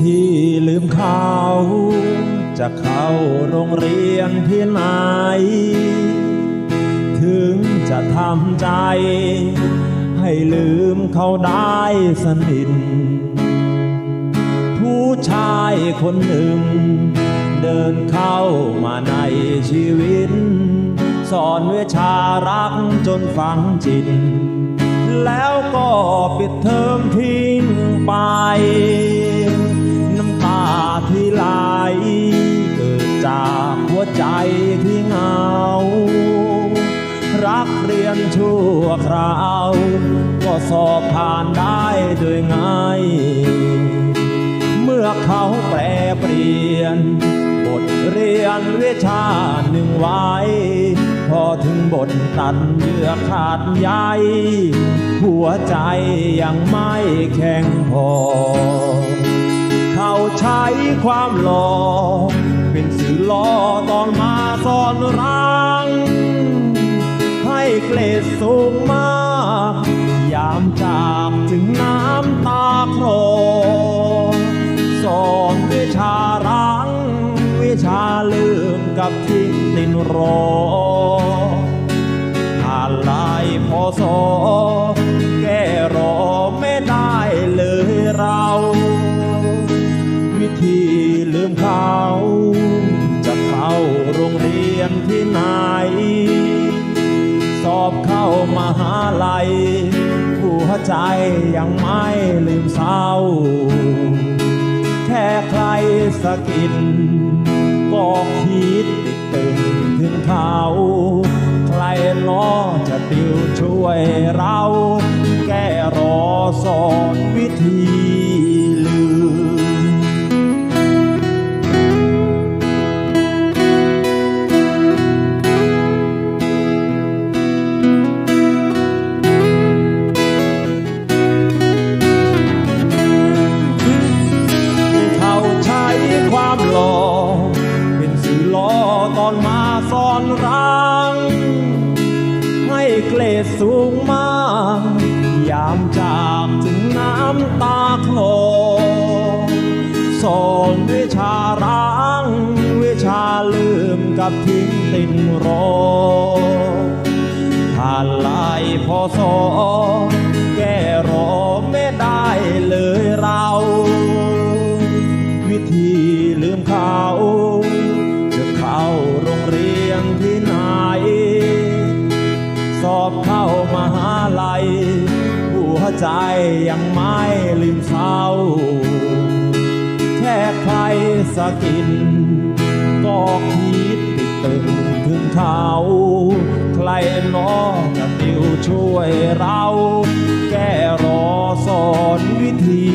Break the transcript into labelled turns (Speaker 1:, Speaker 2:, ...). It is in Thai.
Speaker 1: ธีลืมเขา จะเข้าโรงเรียนที่ไหน ถึงจะทำใจ ให้ลืมเขาได้สนิทผู้ชายคนหนึ่ง เดินเข้ามาในชีวิต สอนวิชารักจนฝังจิตแล้วก็ปิดเทอมทิ้งไป ใจที่เหงา รักเรียนชั่วคราว ก็สอบผ่านได้โดยง่าย เมื่อเขาแปรเปลี่ยน บทเรียนวิชาหนึ่งไว้ พอถึงบทตัดเยื่อขาดใยหัวใจยังไม่แข็งพอ เขาใช้ความหล่อ เป็นสื่อล่อตอนมาสอนรัง ให้เกรดสูงมาก ยามจากถึงน้ำตาโคลอสอนวิชารัง วิชาลืมกับทิ้งตินรอผ่านลายพอสอแก้รอไม่ได้เลยเรา วิธีลืมเขา เข้ามาหาลัยหัวใจยังไม่ลืมเศร้า แค่ใครสะกิดก็คิดติดตึงถึงเขา ใครล้อจะติวช่วยเรา แก้รอสอนวิธี อนมาสอนรัง ให้เกรดสูงมาก ยามจากถึงน้ำตาคลอสอนวิชารังวิชาลืมกับทิ้งตินรอผ่านลายพอสอ ใจยังไม่ลืมเศร้า แค่ใครสะกิน ก็คิดติดตึงถึงเขา ใครหนอจะติวช่วยเรา แก้รอสอนวิธี